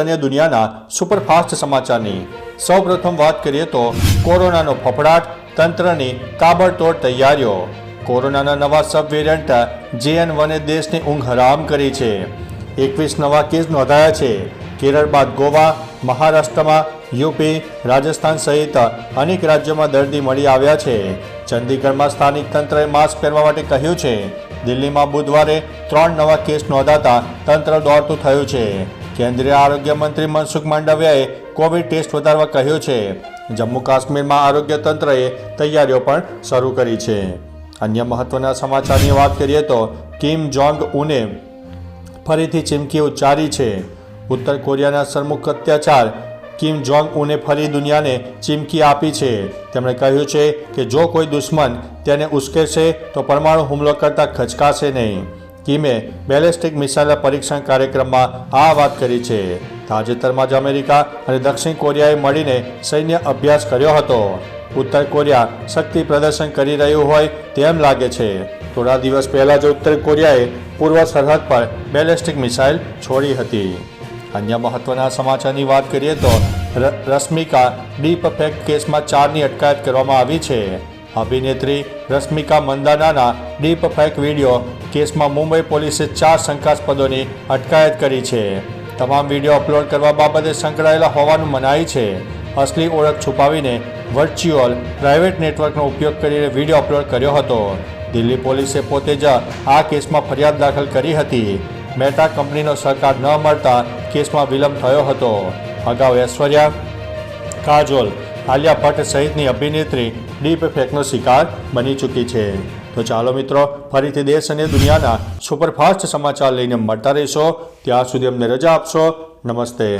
અને દુનિયાના સુપરફાસ્ટ સમાચારની સૌપ્રથમ વાત કરીએ તો કોરોનાનો ફફડાટ તંત્રની તાબડતોડ તૈયારીઓ. કોરોનાના નવા સબ વેરિયન્ટ જેએન વને દેશની ઊંઘ હરામ કરી છે. એકવીસ નવા કેસ નોંધાયા છે. કેરળ બાદ ગોવા, મહારાષ્ટ્રમાં યુપી, રાજસ્થાન સહિત અનેક રાજ્યોમાં દર્દી મળી આવ્યા છે. ચંદીગઢમાં સ્થાનિક તંત્રએ માસ્ક પહેરવા માટે કહ્યું છે. દિલ્હીમાં બુધવારે ત્રણ નવા કેસ નોંધાતા તંત્ર દોડતું થયું છે. કેન્દ્રીય આરોગ્ય મંત્રી મનસુખ માંડવિયાએ કોવિડ ટેસ્ટ વધારવા કહ્યું છે. જમ્મુ કાશ્મીરમાં આરોગ્ય તંત્રએ તૈયારીઓ પણ શરૂ કરી છે. અન્ય મહત્વના સમાચારની વાત કરીએ તો કિમ જોંગ ઉને ફરીથી ચીમકી ઉચ્ચારી છે. ઉત્તર કોરિયાના સરમુખ અત્યાચાર કિમ જોંગ ઉને ફરી દુનિયાને ચીમકી આપી છે. તેમણે કહ્યું છે કે જો કોઈ દુશ્મન તેને ઉશ્કેરશે તો પરમાણુ હુમલો કરતા ખચકાશે નહીં. કિમે બેલેસ્ટિક મિસાઇલના પરીક્ષણ કાર્યક્રમમાં આ વાત કરી છે. તાજેતરમાં જ અમેરિકા અને દક્ષિણ કોરિયાએ મળીને સૈન્ય અભ્યાસ કર્યો હતો. ઉત્તર કોરિયા શક્તિ પ્રદર્શન કરી રહ્યું હોય તેમ લાગે છે. થોડા દિવસ પહેલા જ ઉત્તર કોરિયાએ પૂર્વ સરહદ પર બેલેસ્ટિક મિસાઇલ છોડી હતી. અન્ય મહત્વના સમાચારની વાત કરીએ તો રશ્મિકા ડીપ ફેક્ટ કેસમાં ચારની અટકાયત કરવામાં આવી છે. અભિનેત્રી રશ્મિકા મંદાનાના ડીપ ફેક વીડિયો કેસમાં મુંબઈ પોલીસે ચાર શંકાસ્પદોની અટકાયત કરી છે. તમામ વીડિયો અપલોડ કરવા બાબતે સંકળાયેલા હોવાનું મનાય છે. અસલી ઓળખ છુપાવીને વર્ચ્યુઅલ પ્રાઇવેટ નેટવર્કનો ઉપયોગ કરીને વીડિયો અપલોડ કર્યો હતો. દિલ્હી પોલીસે પોતે જ આ કેસમાં ફરિયાદ દાખલ કરી હતી. મેટા કંપનીનો સહકાર ન મળતા કેસમાં વિલંબ થયો હતો. અગાઉ ઐશ્વર્યા, કાજોલ આલિયા ભટ્ટ સહિતની અભિનેત્રી ડીપ ફેકનો શિકાર બની ચૂકી છે. તો ચાલો મિત્રો, ફરીથી દેશ અને દુનિયાના સુપરફાસ્ટ સમાચાર લઈને મળતા રહેશો. ત્યાં સુધી અમને રજા આપશો. નમસ્તે.